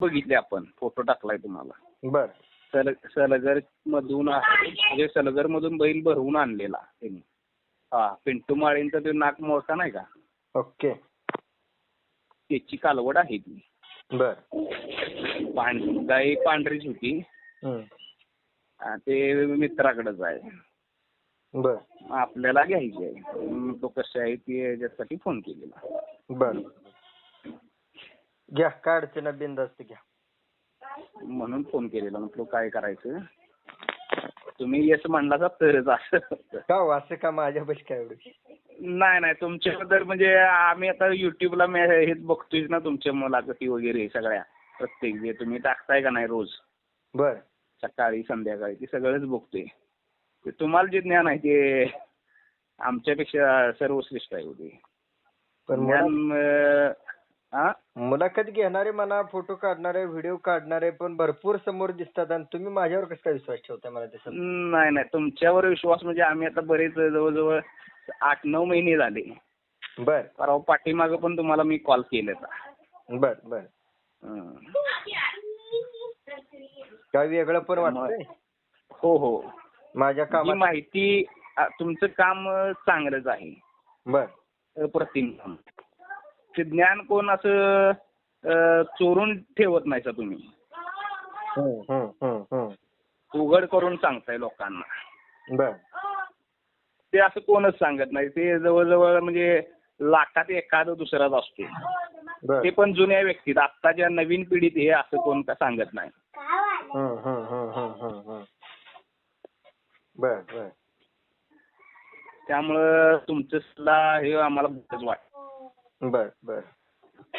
बघितली आपण. फोटो टाकलाय तुम्हाला. बर. सल सलगर मधून म्हणजे सलगर मधून बैल भरवून आणलेला त्यांनी. हा पिंटू माळींचा तो नाक मोठा नाही का? ओके. त्याची कालवड आहे ती. बर. गाय पांढरीच होती. ते मित्राकडेच आहे. बर. आपल्याला घ्यायची आहे तो कसे आहे ते याच्यासाठी फोन केलेला. बर. घ्या काय अडचण आहे, बिनधास्त घ्या. म्हणून फोन केलेला म्हटलं काय करायचं? तुम्ही येस म्हणला तरच असं. का हो, असं का माझ्या पैसे काय एवढं? नाही नाही तुमच्याबद्दल म्हणजे आम्ही आता युट्यूबला मी हेच बघतोय ना तुमच्या मुलाखती वगैरे सगळ्या. प्रत्येक जे तुम्ही टाकताय का नाही रोज? बर. सकाळी संध्याकाळी ते सगळंच बघतोय. ते तुम्हाला जे ज्ञान आहे ते आमच्यापेक्षा सर्वश्रेष्ठ आहे ते पण मुला- ज्ञान अं, हा मुलाखत घेणारे म्हणा फोटो काढणारे व्हिडिओ काढणारे पण भरपूर समोर दिसतात आणि तुम्ही माझ्यावर कसं काय विश्वास ठेवताय मला ते नाही नाही. तुमच्यावर विश्वास म्हणजे आम्ही आता बरेच जवळजवळ आठ नऊ महिने झाले. बर. परवा पाठीमागं पण तुम्हाला मी कॉल केला बर बर. काय वेगळं पण वाटतंय? हो हो. माझ्या ही कामात? माहिती तुमचं काम अ, चांगलंच आहे. बर. अप्रतिम काम. ते ज्ञान कोण असं चोरून ठेवत नाही का तुम्ही. उघड करून सांगताय लोकांना. ते असं कोणच सांगत नाही. ते जवळजवळ म्हणजे लाखात एखादं दुसराच असतो. ते पण जुन्या व्यक्तीत. आत्ताच्या नवीन पिढीत हे असं कोण का सांगत नाही. त्यामुळं तुमचं सुद्धा हे आम्हाला वाटतं. बर बर.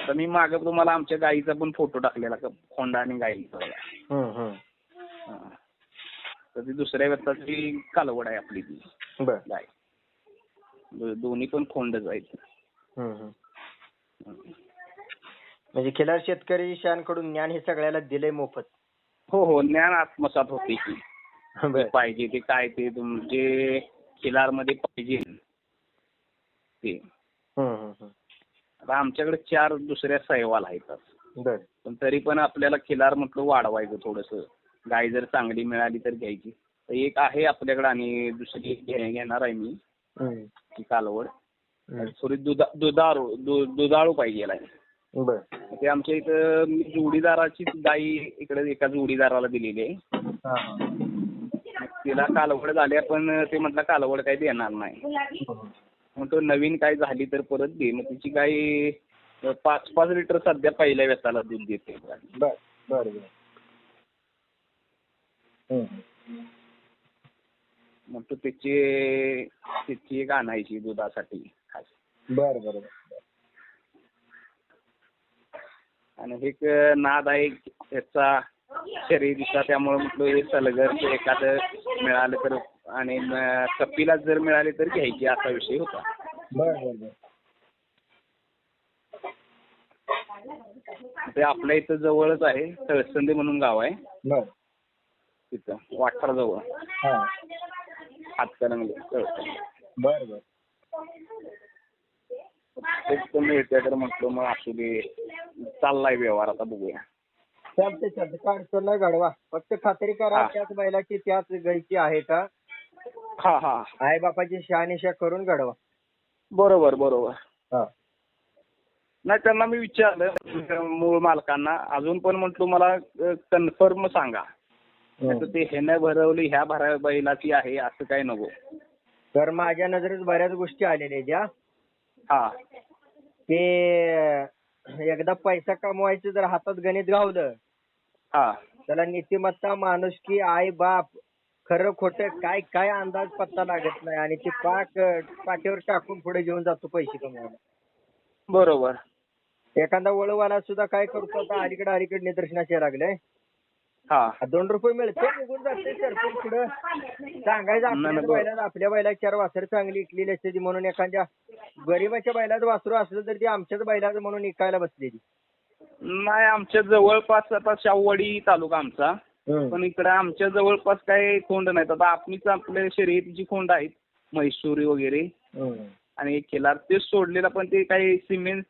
तर मी मागं तुम्हाला आमच्या गाईचा पण फोटो टाकलेला होंडा आणि गाईचा. हा. तर ती दुसऱ्या व्यक्ताची कालवड आहे आपली ती. बर. गाय. दो- दोन्ही पण खोंडच आहेत. हम्म, हम्म. म्हणजे खिलार शेतकरी शानकडून ज्ञान हे सगळ्याला दिलंय मोफत. हो हो. ज्ञान आत्मसात होते की. बर. पाहिजे ते काय ते तुमचे खिलारमध्ये पाहिजे. ते. आता आमच्याकडे चार दुसऱ्या सहवाल आहेत. बर. पण तरी पण आपल्याला खिलार म्हटलं वाढवायचं थोडस. गाय जर चांगली मिळाली तर घ्यायची. तर एक आहे आपल्याकडे आणि दुसरी घे- घेणार आहे मी. ती कालवड. थोडी दुधा दुधारू दु- दुधाळू पाहिजे बर. ते आमच्या इथं मी जोडीदाराची गाई इकडे एका जोडीदाराला दिलेली आहे. हा, हा. तिला कालवड झाल्या पण ते म्हटलं कालवड काही देणार नाही. हम्म. मग तो नवीन काय झाली तर परत दे मग तिची अं, पाच पाच लिटर सध्या पहिल्या व्यताला दूध देते बर बर. मग तो त्याची त्याची एक आणायची दुधासाठी खास बर बर. आणि एक नाद आहे याचा शर्यतीचा त्यामुळे म्हटलं हे सलगर एखादं मिळालं तर आणि कपिला जर मिळाले तर घ्यायची असा विषय होता. बर बर बर. ते आपल्या इथं जवळच आहे तळसंदे म्हणून गाव आहे. बर. तिथं वाठारजवळ. हा. हातकणंगले तळसंदे. बर बर. मिळते तर म्हटलं मग असू दे. चाललाय व्यवहार आता बघूया. चालते चालते काय अडचण नाही गाडवा फक्त खात्री करा हा. त्याच बैलाची त्याच गायची आहे का हा हा. आई बापाची शहानिशा करून गाडवा बरोबर बरोबर. हा. नाही त्यांना मी विचारलं मूळ मालकांना. अजून पण म्हटलं मला कन्फर्म सांगा. नाहीतर ते ह्यानं भरवली ह्या भरा बैलाची आहे असं काही नको. तर माझ्या नजरेत बऱ्याच गोष्टी आलेल्या आहेत ज्या हा. ते एकदा पैसा कमवायचं जर हातात गणित गावलं हा. त्याला नीतिमत्ता माणुसकी आई बाप खरं खोटं काय काय अंदाज पत्ता लागत नाही आणि ते पाक पाठीवर टाकून पुढे घेऊन जातो पैसे कमवायला. बरोबर. एखादा वळवाला सुद्धा काय करतो आता? अलीकडे अलीकडे निदर्शनास यायला लागलंय. हा. दोन रुपये मिळते निघून जाते सरपंच पुढं. सांगायचं नाही, आपल्या नाही, आपल्या चार वासर चांगली इकलेली असते ती म्हणून एखाद्या गरीबाच्या बैलात वासरू असलं तर ती आमच्याच बैलात म्हणून इकायला बसलेली. नाही आमच्या जवळपास आता शाहूवाडी तालुका आमचा. पण इकडे आमच्या जवळपास काही खोंड नाहीत. आता आपलीच आपल्या शर्यतीची खोंड आहेत म्हैसूरी वगैरे आणि खिलार तेच सोडलेला पण ते काही सिमेंट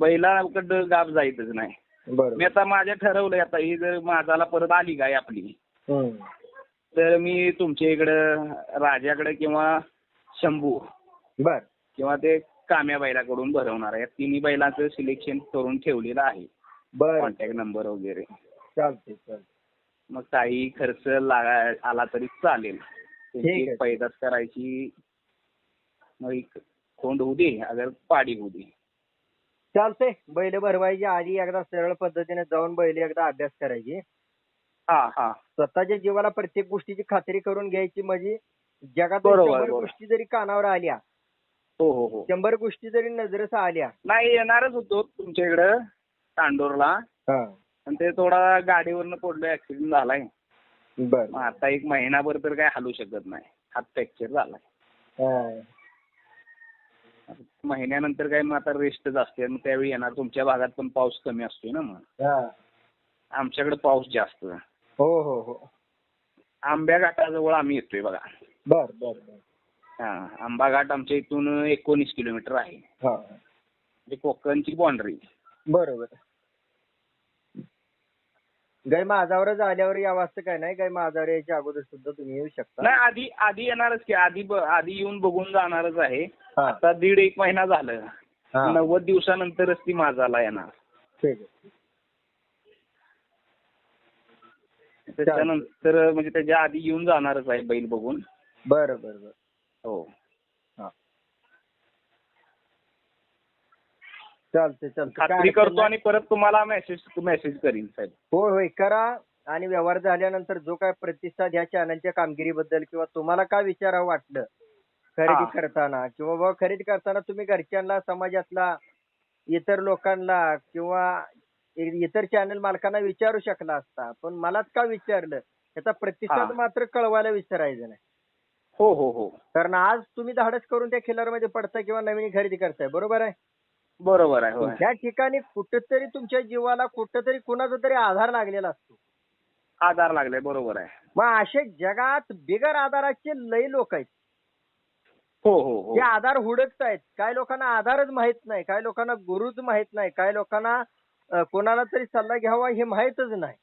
बैलाकडं गाप जायतच नाही. मी आता माझ्या ठरवलंय आता ही जर माझाला परत आली गाय आपली. तर मी तुमच्या इकडं राजाकडे किंवा शंभू बर. किंवा ते काम्या बैलाकडून भरवणार आहे. या तिन्ही बैलांचं सिलेक्शन करून ठेवलेलं आहे. बर. कॉन्टॅक्ट नंबर वगैरे. चालते चालते मग काही खर्च लागा आला तरी चालेल. ठीक त्यांची आहे. एक पैदास करायची मग एक खोंड होऊ दे अगर पाडी होऊ दे. चालते बैल भरवायची आधी एकदा सरळ पद्धतीने जाऊन बैल एकदा अभ्यास करायची. हा हा. स्वतःच्या जीवाला प्रत्येक गोष्टीची खात्री करून घ्यायची म्हणजे जगात बरोबर, शंभर बरोबर. गोष्टी जरी कानावर आल्या हो हो हो. शंभर गोष्टी जरी नजरेस आल्या. नाही येणारच होतो तुमच्या इकडं तांडोरला. पण ते थोडा गाडीवरनं पडलो ऍक्सिडेंट झालाय. बर. मग आता एक महिनाभर तर काय हलू शकत नाही. हात फ्रॅक्चर झालाय. महिन्यानंतर काय मग आता रेस्टच असते मग त्यावेळी येणार. तुमच्या भागात पण पाऊस कमी असतोय ना मग. आमच्याकडे पाऊस जास्त. हो हो हो. आंब्या घाटाजवळ आम्ही येतोय बघा. बर बर बर. हा आंबा घाट आमच्या इथून एकोणीस किलोमीटर आहे. हा. म्हणजे कोकणची बाउंड्री बरोबर. गाय माझावरच आल्यावर या वाजता काय नाही? गाय माझावर यायच्या अगोदर सुद्धा तुम्ही येऊ शकता. नाही आधी आधी येणारच की आधी ब- आधी येऊन बघून जाणारच आहे. हा. आता दीड एक महिना झालं. हा. नव्वद दिवसानंतरच ती माझाला येणार. ठीक आहे. त्याच्यानंतर म्हणजे त्याच्या आधी येऊन जाणारच आहे बैल बघून. बरं बरं बरं. हो. चालते चालते खात्री करतो आणि परत तुम्हाला मेसेज मेसेज करीन साहेब. होय होय. करा आणि व्यवहार झाल्यानंतर जो काय प्रतिसाद ह्या चॅनलच्या कामगिरीबद्दल किंवा तुम्हाला काय विचारावं वाटलं खरेदी हा. करताना किंवा बाबा खरेदी करताना तुम्ही घरच्यांना समाजातला इतर लोकांना किंवा इ- इतर चॅनल मालकांना विचारू शकला असता पण मलाच का विचारलं? त्याचा प्रतिसाद हा. मात्र कळवायला विचारायचं नाही. हो हो हो. कारण आज तुम्ही धाडस करून त्या खिलारमध्ये पडताय किंवा नवीन खरेदी करताय बरोबर आहे? बरोबर आहे होय. त्या ठिकाणी कुठंतरी तुमच्या जीवाला कुठंतरी कुणाचा तरी आधार लागलेला असतो. आधार लागलाय बरोबर आहे. मग असे जगात बिगर आधाराचे लय लोक आहेत. हो हो हो. जे आधार हुडकत आहेत काही लोकांना आधारच माहीत नाही काही लोकांना गुरुच माहीत नाही काही लोकांना अं, कोणाला तरी सल्ला घ्यावा हे माहितच नाही.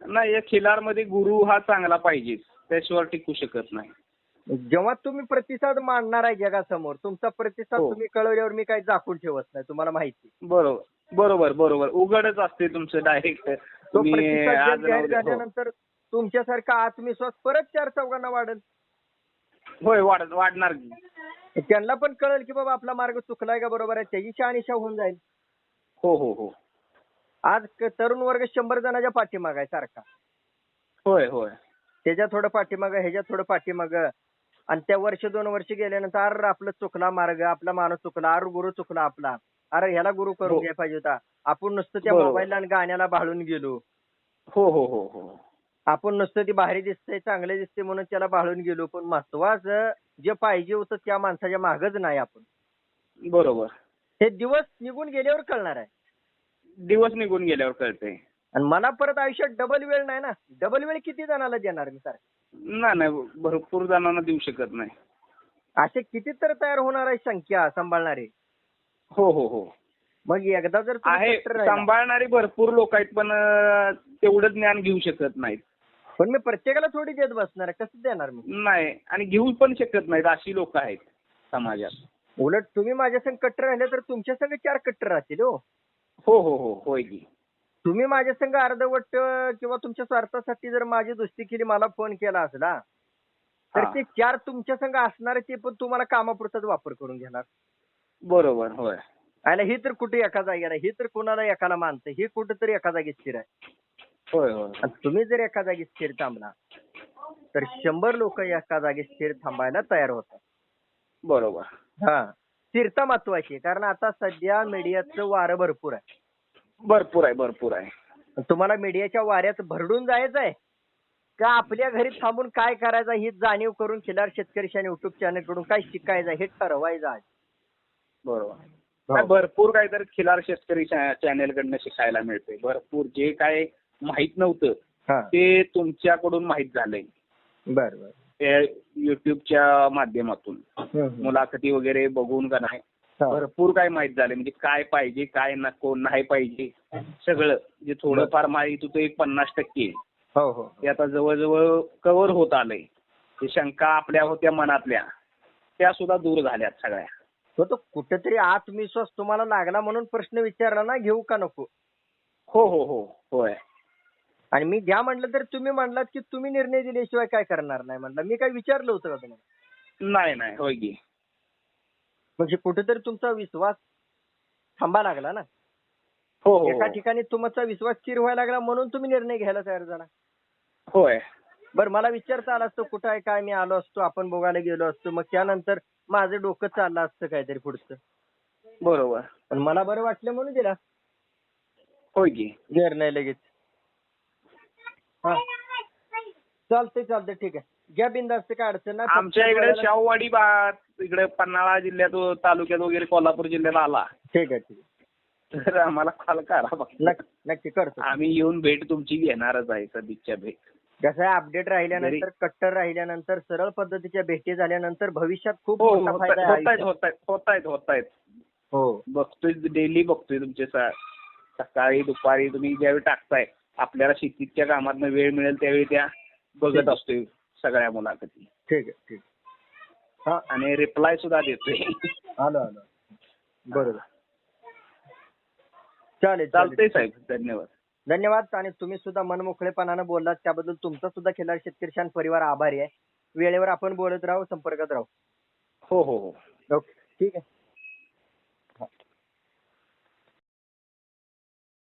नाही या खिलारमध्ये गुरु हा चांगला पाहिजेच त्याशिवाय टिकू शकत नाही. जेव्हा तुम्ही प्रतिसाद मांडणार आहे जगासमोर तुमचा प्रतिसाद हो. तुम्ही कळवल्यावर मी काही दाखवून ठेवत नाही तुम्हाला माहिती बरोबर बरोबर बरोबर. उघडच असते तुमचं डायरेक्ट तो प्रतिसाद जर जाहीर झाल्यानंतर तुमच्यासारखा आत्मविश्वास परत चार चौघांना वाढेल. होय वाढ वाढणार की. त्यांना पण कळेल की बाबा आपला मार्ग चुकलाय का बरोबर आहे त्याची शहानिशा होऊन जाईल. हो हो हो. आज क- तरुण वर्ग शंभर जणांच्या पाठीमाग आहे सारखा. होय होय. त्याच्या थोडं पाठीमाग ह्याच्या थोडं पाठीमाग. आणि त्या वर्ष दोन वर्ष गेल्यानंतर अरे आपलं चुकला मार्ग आपला माणूस चुकला अरे गुरु चुकला आपला. अरे ह्याला गुरु करून हो. घ्यायला पाहिजे होता. आपण नुसतं त्या. मोबाईलला आणि गाण्याला भाळून गेलो. हो हो हो हो. आपण नुसतं ती भारी दिसतंय चांगले दिसते म्हणून त्याला भाळून गेलो. पण महत्वाचं जे पाहिजे होतं त्या माणसाच्या मागच नाही आपण. बरोबर. हे दिवस निघून गेल्यावर कळणार आहे. दिवस निघून गेल्यावर कळते आणि मला परत आयुष्यात डबल वेळ नाही ना. डबल वेळ किती जणाला देणार मी सर नाही नाही भरपूर जणांना देऊ शकत नाही. असे किती तर तयार होणार आहे संख्या सांभाळणारे? हो हो हो. मग एकदा जर आहे सांभाळणारी भरपूर लोक आहेत पण तेवढं ज्ञान घेऊ शकत नाहीत. पण मी प्रत्येकाला थोडी देत बसणार आहे कसं देणार मी? नाही आणि घेऊ पण शकत नाहीत अशी लोक आहेत समाजात. उलट तुम्ही माझ्या संग कट्टर राहिले तर तुमच्या संग चार कट्टर राहतील हो. हो हो हो होय की. तुम्ही माझ्या संग अर्धवट किंवा तुमच्या स्वार्थासाठी जर माझी दोस्ती केली मला फोन केला असला तर हा. ते चार तुमच्या संग असणारे ते पण तुम्हाला कामापुरताच वापर करून घेणार. बरोबर. होय. आयला ही तर कुठे एका जागेला ही तर कुणाला एकाला मानतं ही कुठेतरी एका जागी स्थिर आहे. होय होय. आणि तुम्ही जर एका जागी स्थिर थांबला तर शंभर लोक एका जागी स्थिर थांबायला तयार होतात. बरोबर. हा. स्थिरता महत्वाची कारण आता सध्या मीडियाचं वारं भरपूर आहे. भरपूर आहे भरपूर आहे. तुम्हाला मीडियाच्या वाऱ्यात भरडून जायचं आहे का आपल्या घरी थांबून काय करायचं ही जाणीव करून खिलार शेतकरी आणि युट्यूब चॅनलकडून काय शिकायचं हे ठरवायचं आहे बरोबर. हो. भरपूर काहीतरी खिलार शेतकरी चॅनेल कडनं शिकायला मिळते भरपूर जे काय माहीत नव्हतं ते तुमच्याकडून माहीत झालंय. बर बर. ते युट्यूबच्या माध्यमातून. मुलाखती वगैरे बघून का नाही हा. भरपूर काय माहीत झाले म्हणजे काय पाहिजे काय नको नाही पाहिजे सगळं. जे थोडंफार माहीत होतं एक पन्नास टक्के हो हो. ते आता जवळजवळ कव्हर होत आलंय. ते शंका आपल्या होत्या मनातल्या. त्या सुद्धा दूर झाल्यात सगळ्या. तो तो कुठेतरी आत्मविश्वास तुम्हाला लागला म्हणून प्रश्न विचारला ना घेऊ का नको? हो हो हो. होय. आणि मी घ्या म्हटलं तर तुम्ही म्हणलात की तुम्ही निर्णय दिल्याशिवाय काय करणार नाही म्हटलं. मी काय विचारलं होतं का तुम्हाला? नाही नाही. होय की. म्हणजे कुठेतरी तुमचा विश्वास थांबा लागला ना? हो हो एका हो. ठिकाणी तुमचा विश्वास स्थिर व्हायला लागला म्हणून तुम्ही निर्णय घ्यायला तयार झाला. होय. बरं मला विचारता आला असतो कुठं आहे काय मी आलो असतो आपण बघायला गेलो असतो. मग त्यानंतर माझं डोकं चाललं असतं काहीतरी पुढचं. बरोबर. पण मला बरं वाटलं म्हणून दिला. होय की. निर्णय लगेच. हा. चालतंय चालतंय ठीक आहे. घ्या बिंदास्त काय अडचण नाही. फक्त आमच्या इकडे शाहूवाडी बा इकडे पन्हाळा जिल्ह्यात तालुक्यात वगैरे कोल्हापूर जिल्ह्यात आला. ठीक आहे ठीक आहे. तर आम्हाला कॉल करा. नक्की करतो. आम्ही येऊन भेट तुमची घेणारच आहे सदिच्छा भेट. कसं आहे अपडेट राहिल्यानंतर कट्टर राहिल्यानंतर सरळ पद्धतीच्या भेटी झाल्यानंतर भविष्यात खूप हो होत आहेत. होत आहेत होत आहेत होत आहेत. हो. बघतोय डेली बघतोय तुमचे सकाळी दुपारी तुम्ही ज्यावेळी टाकताय आपल्याला शेतीच्या कामात वेळ मिळेल त्यावेळी त्या बघत असतोय सगळ्या मुलाखती. ठीक आहे ठीक. हा आणि रिप्लाय सुद्धा देतोय. आलो आलो. बरोबर चालेल चालेल. चालतंय साहेब धन्यवाद. धन्यवाद. आणि तुम्ही सुद्धा मनमोकळेपणानं बोललात. त्याबद्दल तुमचा सुद्धा खिलारी शेतकरी शान परिवार आभारी आहे. वेळेवर आपण बोलत राहू संपर्कात राहू. हो हो हो. ओके. ठीक आहे.